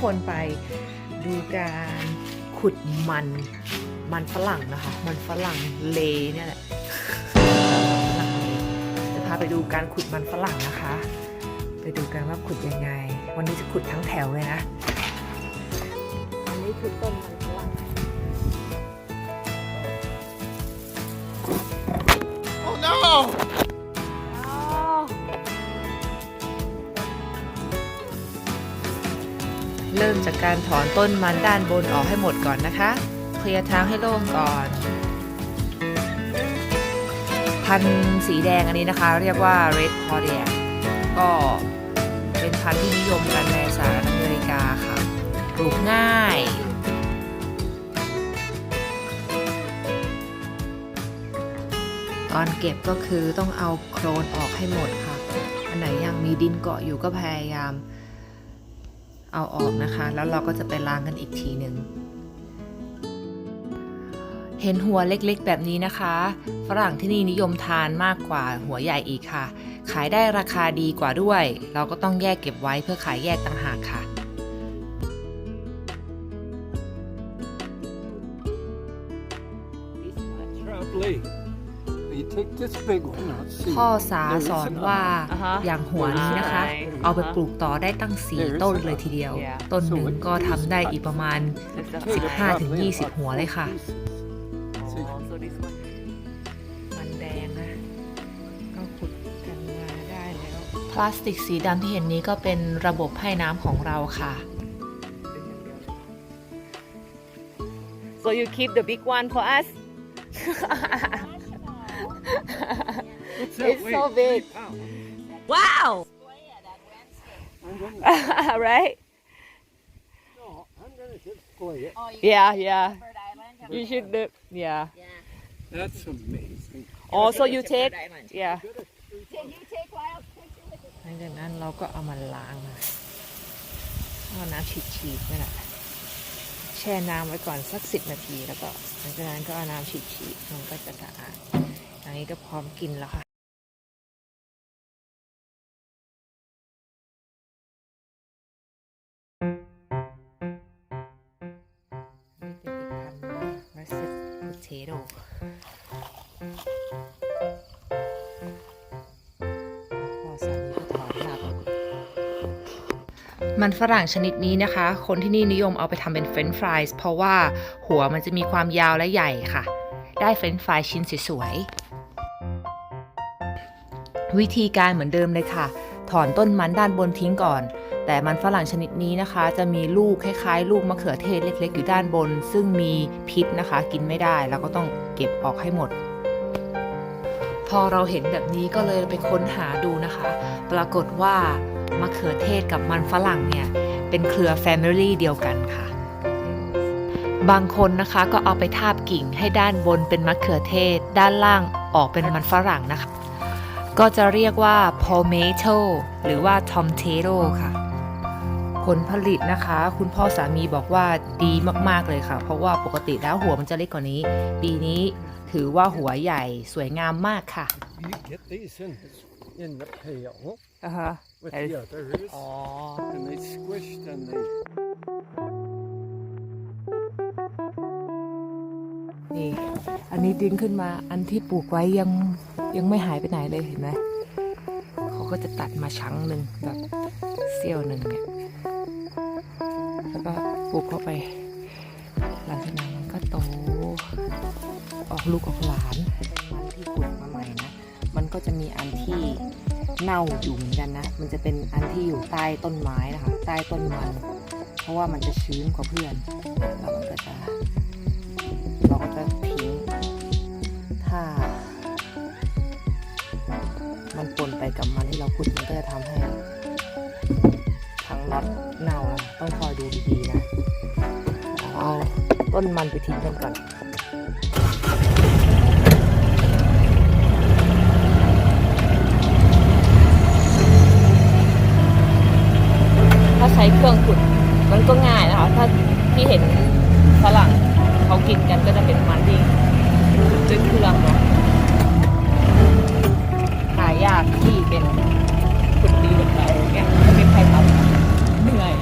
คนไปดูการขุดมันมันฝรั่งนะคะ มันฝรั่งเลเนี่ยแหละจะพาไปดูการขุดมันฝรั่งนะคะ ไปดูกันว่าขุดยังไง วันนี้จะขุดทั้งแถวเลยนะอันนี้คือต้นมัน เริ่มจากการถอนต้นมันด้านบนออกให้หมดก่อนนะคะ เคลียร์ทางให้โล่งก่อน พันธุ์สีแดงอันนี้นะคะ เรียกว่า red cordia ก็เป็นพันธุ์ที่นิยมกันในสหรัฐอเมริกาค่ะปลูกง่ายตอนเก็บก็คือต้องเอาโครนออกให้หมดค่ะ อันไหนยังมีดินเกาะอยู่ก็พยายาม เอาออกนะคะ แล้วเราก็จะไปล้างกันอีกทีหนึ่งเห็นหัวเล็กๆ แบบนี้นะคะ ฝรั่งที่นี่นิยมทานมากกว่าหัวใหญ่อีกค่ะ ขายได้ราคาดีกว่าด้วย เราก็ต้องแยกเก็บไว้เพื่อขายแยกต่างหากค่ะ พ่อสาสอนว่าอ่าฮะอย่างหัวนี้นะคะอ่าฮะเอาไปปลูกต่อได้ตั้ง4ต้นเลยทีเดียว Yeah. ต้นหนึ่งก็ทำได้อีกประมาณ 15-20 หัวเลยค่ะ Oh, so this one. มันแดงนะก็ขุดกันมาได้แล้ว พลาสติกสีดำที่เห็นนี้ก็เป็นระบบให้น้ำของเราค่ะ So you keep the big one for us? What's It's so Wait, big. three pounds. Wow! I'm gonna, right? no, I'm gonna display it. Yeah, yeah. You should do. Yeah. That's amazing. Oh, so you take. Yeah. หลังจากนั้นเราก็เอามาล้างนะเอาน้ำฉีดๆนี่แหละแช่น้ำไว้ก่อนสักสิบนาทีแล้วก็หลังจากนั้นก็เอาน้ำฉีดๆมันก็จะสะอาด อันนี้ก็พร้อมกินแล้วค่ะนี่เป็นอีกพันธุ์นะ Russet Potato พอสามีก็ถอนรมันฝรั่งชนิดนี้นะคะ คนที่นี่นิยมเอาไปทำเป็นเฟรนช์ฟรายส์เพราะว่าหัวมันจะมีความยาวและใหญ่ค่ะ ได้เฟรนช์ฟรายชิ้นสวยๆ วิธีการเหมือนเดิมเลยค่ะ ถอนต้นมันด้านบนทิ้งก่อน แต่มันฝรั่งชนิดนี้นะคะ จะมีลูกคล้ายๆ ลูกมะเขือเทศเล็ก ๆ อยู่ด้านบน ซึ่งมีพิษนะคะ กินไม่ได้แล้วก็ต้องเก็บออกให้หมด พอเราเห็นแบบนี้ก็เลยไปค้นหาดูนะคะ ปรากฏว่ามะเขือเทศกับมันฝรั่งเนี่ยเป็นเครือ Family เดียวกันค่ะ บางคนนะคะก็เอาไปทาบกิ่งให้ด้านบนเป็นมะเขือเทศ ด้านล่างออกเป็นมันฝรั่งนะคะ ก็จะเรียกว่า tomato หรือว่า tomato ค่ะ ผลผลิตนะคะ คุณพ่อสามีบอกว่าดีมาก ๆ เลยค่ะ เพราะว่าปกติแล้วหัวมันจะเล็กกว่านี้ ปีนี้ถือว่าหัวใหญ่สวยงามมากค่ะ You get these in, in the pail อ่าฮะ with That is- the others, อ๋อ and they squished and they นี่ อันนี้ดึงขึ้นมา อันที่ปลูกไว้ยัง ยังไม่หายไปไหนเลยเห็นไหมเขาก็จะตัดมาชั้งหนึ่งแบบเสี้ยวหนึ่งเนี่ยแล้วก็ปลูกเข้าไป หลังจากนั้นมันก็โต ออกลูกออกหลานมันที่ขุดมาใหม่นะมันก็จะมีอันที่เน่าอยู่เหมือนกันนะ มันจะเป็นอันที่อยู่ใต้ต้นไม้นะคะ ใต้ต้นมัน เพราะว่ามันจะชื้นกว่าเพื่อน แล้วมันก็จะ ต้นมันไปทิ้งกันก่อนถ้าใช้เครื่องขุดมันก็ง่ายนะคะ ถ้าที่เห็นฝรั่งเขากินกันก็จะเป็นมันที่ด้วยเครื่องเนาะหายากที่เป็นขุดดีแบบเราเนี่ยไม่มีใครทำเหนื่อย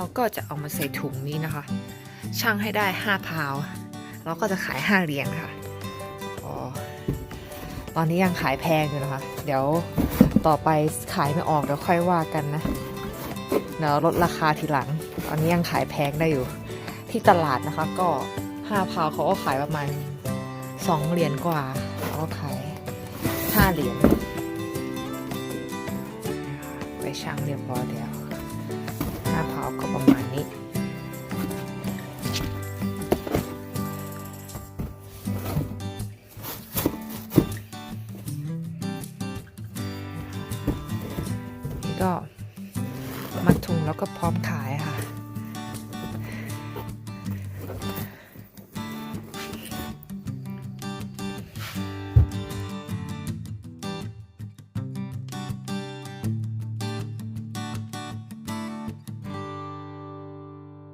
เราก็จะเอามาใส่ถุงนี้นะคะ ช่างให้ได้5พาวเราก็จะขาย 5เหรียญค่ะอ๋อตอนนี้ยังขายแพงอยู่นะคะ เดี๋ยวต่อไปขายไม่ออกเดี๋ยวค่อยว่ากันนะเดี๋ยวลดราคาทีหลัง ตอนนี้ยังขายแพงได้อยู่ ที่ตลาดนะคะ ก็5พาวเขาก็ขายประมาณ2เหรียญกว่าเราก็ขาย5เหรียญไปช่างเรียบร้อยแล้ว